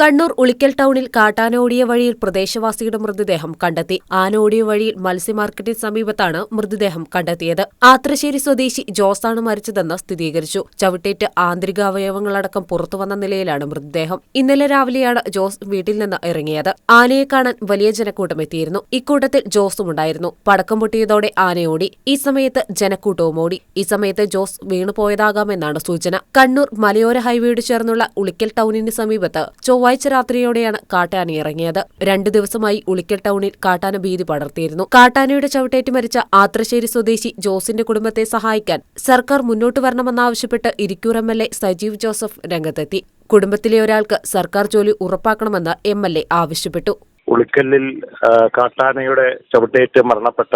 കണ്ണൂർ ഉളിക്കൽ ടൗണിൽ കാട്ടാന ഓടിയ വഴിയിൽ പ്രദേശവാസിയുടെ മൃതദേഹം കണ്ടെത്തി. ആന ഓടിയ വഴിയിൽ മത്സ്യമാർക്കറ്റിന് സമീപത്താണ് മൃതദേഹം കണ്ടെത്തിയത്. ആത്രശ്ശേരി സ്വദേശി ജോസാണ് മരിച്ചതെന്ന് സ്ഥിരീകരിച്ചു. ചവിട്ടേറ്റ് ആന്തരിക അവയവങ്ങളടക്കം പുറത്തുവന്ന നിലയിലാണ് മൃതദേഹം. ഇന്നലെ രാവിലെയാണ് ജോസ് വീട്ടിൽ നിന്ന് ഇറങ്ങിയത്. ആനയെ കാണാൻ വലിയ ജനക്കൂട്ടം എത്തിയിരുന്നു. ഇക്കൂട്ടത്തിൽ ജോസും ഉണ്ടായിരുന്നു. പടക്കം പൊട്ടിയതോടെ ആനയോടി ഈ സമയത്ത് ജനക്കൂട്ടവും ഓടി. ഈ സമയത്ത് ജോസ് വീണുപോയതാകാമെന്നാണ് സൂചന. കണ്ണൂർ മലയോര ഹൈവേയോട് ചേർന്നുള്ള ഉളിക്കൽ ടൗണിന് സമീപത്ത് ചൊവ്വാഴ്ച രാത്രിയോടെയാണ് കാട്ടാന ഇറങ്ങിയത്. രണ്ടു ദിവസമായി ഉളിക്കൽ ടൗണിൽ കാട്ടാന ഭീതി പടർത്തിയിരുന്നു. കാട്ടാനയുടെ ചവിട്ടേറ്റ് മരിച്ച ആത്രശ്ശേരി സ്വദേശി ജോസിന്റെ കുടുംബത്തെ സഹായിക്കാൻ സർക്കാർ മുന്നോട്ട് വരണമെന്നാവശ്യപ്പെട്ട് Irikkur M L A Sajeev Joseph രംഗത്തെത്തി. കുടുംബത്തിലെ ഒരാൾക്ക് സർക്കാർ ജോലി ഉറപ്പാക്കണമെന്ന് എം എൽ എ ആവശ്യപ്പെട്ടു. ഉളിക്കല്ലിൽ കാട്ടാനയുടെ ചവിട്ടേറ്റ് മരണപ്പെട്ട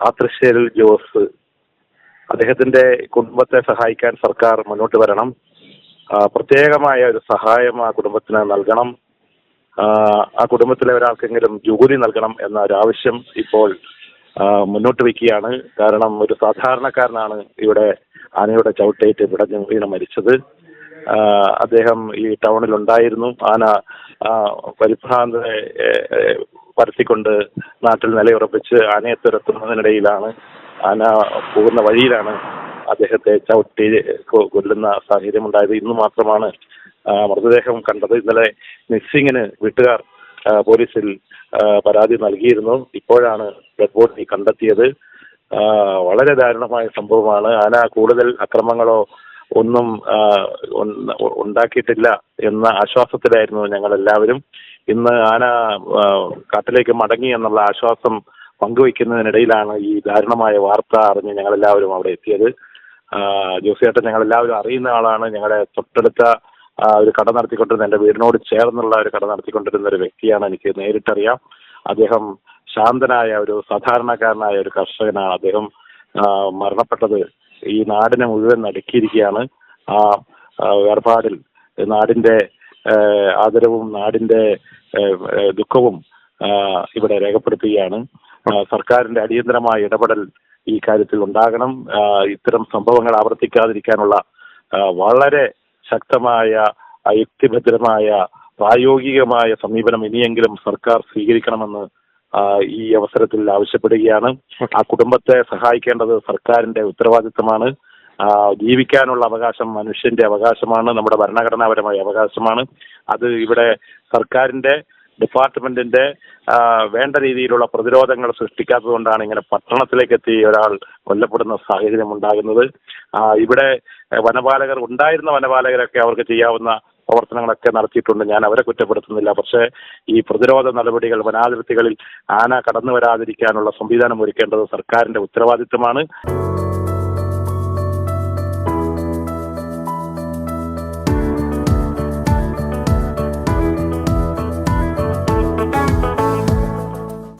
ആത്രശ്ശേരിൽ ജോസ് അദ്ദേഹത്തിന്റെ കുടുംബത്തെ സഹായിക്കാൻ സർക്കാർ മുന്നോട്ട് വരണം. പ്രത്യേകമായ ഒരു സഹായം ആ കുടുംബത്തിന് നൽകണം. ആ, കുടുംബത്തിലെ ഒരാൾക്കെങ്കിലും ജോലി നൽകണം എന്ന ഒരു ആവശ്യം ഇപ്പോൾ മുന്നോട്ട് വയ്ക്കുകയാണ്. കാരണം ഒരു സാധാരണക്കാരനാണ് ഇവിടെ ആനയുടെ ചവിട്ടേറ്റ് പിടഞ്ഞു വീണ മരിച്ചത്. അദ്ദേഹം ഈ ടൗണിൽ ഉണ്ടായിരുന്നു ആന പരിഭ്രാന്ത പരത്തിക്കൊണ്ട് നാട്ടിൽ നിലയുറപ്പിച്ച് ആനയെ തുരത്തുന്നതിനിടയിലാണ് ആന പോകുന്ന വഴിയിലാണ് അദ്ദേഹത്തെ ചവിട്ടി കൊല്ലുന്ന സാഹചര്യം ഉണ്ടായത് ഇന്ന് മാത്രമാണ് മൃതദേഹം കണ്ടത്. ഇന്നലെ മിസ്സിങ്ങിന് വീട്ടുകാർ പോലീസിൽ പരാതി നൽകിയിരുന്നു. ഇപ്പോഴാണ് ഡെഡ് ബോഡി കണ്ടെത്തിയത്. വളരെ ദാരുണമായ സംഭവമാണ്. ആന കൂടുതൽ അക്രമങ്ങളോ ഒന്നും ഉണ്ടാക്കിയിട്ടില്ല എന്ന ആശ്വാസത്തിലായിരുന്നു ഞങ്ങൾ എല്ലാവരും ഇന്ന് ആന കാട്ടിലേക്ക് മടങ്ങി എന്നുള്ള ആശ്വാസം പങ്കുവയ്ക്കുന്നതിനിടയിലാണ് ഈ ദാരുണമായ വാർത്ത അറിഞ്ഞ് ഞങ്ങൾ എല്ലാവരും അവിടെ എത്തിയത്. ജോസിയേട്ടൻ ഞങ്ങൾ എല്ലാവരും അറിയുന്ന ആളാണ്. ഞങ്ങളുടെ തൊട്ടടുത്ത ഒരു കട നടത്തിക്കൊണ്ടിരുന്ന എന്റെ വീടിനോട് ചേർന്നുള്ള ഒരു കട നടത്തിക്കൊണ്ടിരുന്ന ഒരു വ്യക്തിയാണ് എനിക്ക് നേരിട്ടറിയാം. അദ്ദേഹം ശാന്തനായ ഒരു സാധാരണക്കാരനായ ഒരു കർഷകനാണ്. അദ്ദേഹം മരണപ്പെട്ടത് ഈ നാടിനെ മുഴുവൻ നടുക്കിയിരിക്കുകയാണ്. ആ വേർപാടിൽ നാടിന്റെ ആദരവും ആ, ദുഃഖവും ഇവിടെ രേഖപ്പെടുത്തുകയാണ്. സർക്കാരിന്റെ അടിയന്തരമായ ഇടപെടൽ ഈ കാര്യത്തിൽ ഉണ്ടാകണം. ഇത്തരം സംഭവങ്ങൾ ആവർത്തിക്കാതിരിക്കാനുള്ള വളരെ ശക്തമായ യുക്തിഭദ്രമായ പ്രായോഗികമായ സമീപനം ഇനിയെങ്കിലും സർക്കാർ സ്വീകരിക്കണമെന്ന് ഈ അവസരത്തിൽ ആവശ്യപ്പെടുകയാണ്. ആ കുടുംബത്തെ സഹായിക്കേണ്ടത് സർക്കാരിന്റെ ഉത്തരവാദിത്തമാണ്. ജീവിക്കാനുള്ള അവകാശം മനുഷ്യന്റെ അവകാശമാണ്. നമ്മുടെ ഭരണഘടനാപരമായ അവകാശമാണ്. അത് ഇവിടെ സർക്കാരിന്റെ ഡിപ്പാർട്ട്മെന്റിന്റെ വേണ്ട രീതിയിലുള്ള പ്രതിരോധങ്ങൾ സൃഷ്ടിക്കാത്തതുകൊണ്ടാണ് ഇങ്ങനെ പട്ടണത്തിലേക്ക് എത്തി ഒരാൾ കൊല്ലപ്പെടുന്ന സാഹചര്യം ഉണ്ടാകുന്നത്. ഇവിടെ വനപാലകർ ഉണ്ടായിരുന്ന വനപാലകരൊക്കെ അവർക്ക് ചെയ്യാവുന്ന പ്രവർത്തനങ്ങളൊക്കെ നടത്തിയിട്ടുണ്ട്. ഞാൻ അവരെ കുറ്റപ്പെടുത്തുന്നില്ല. പക്ഷേ ഈ പ്രതിരോധ നടപടികൾ വനാതിർത്തികളിൽ ആന കടന്നു വരാതിരിക്കാനുള്ള സംവിധാനം ഒരുക്കേണ്ടത് സർക്കാരിന്റെ ഉത്തരവാദിത്തമാണ്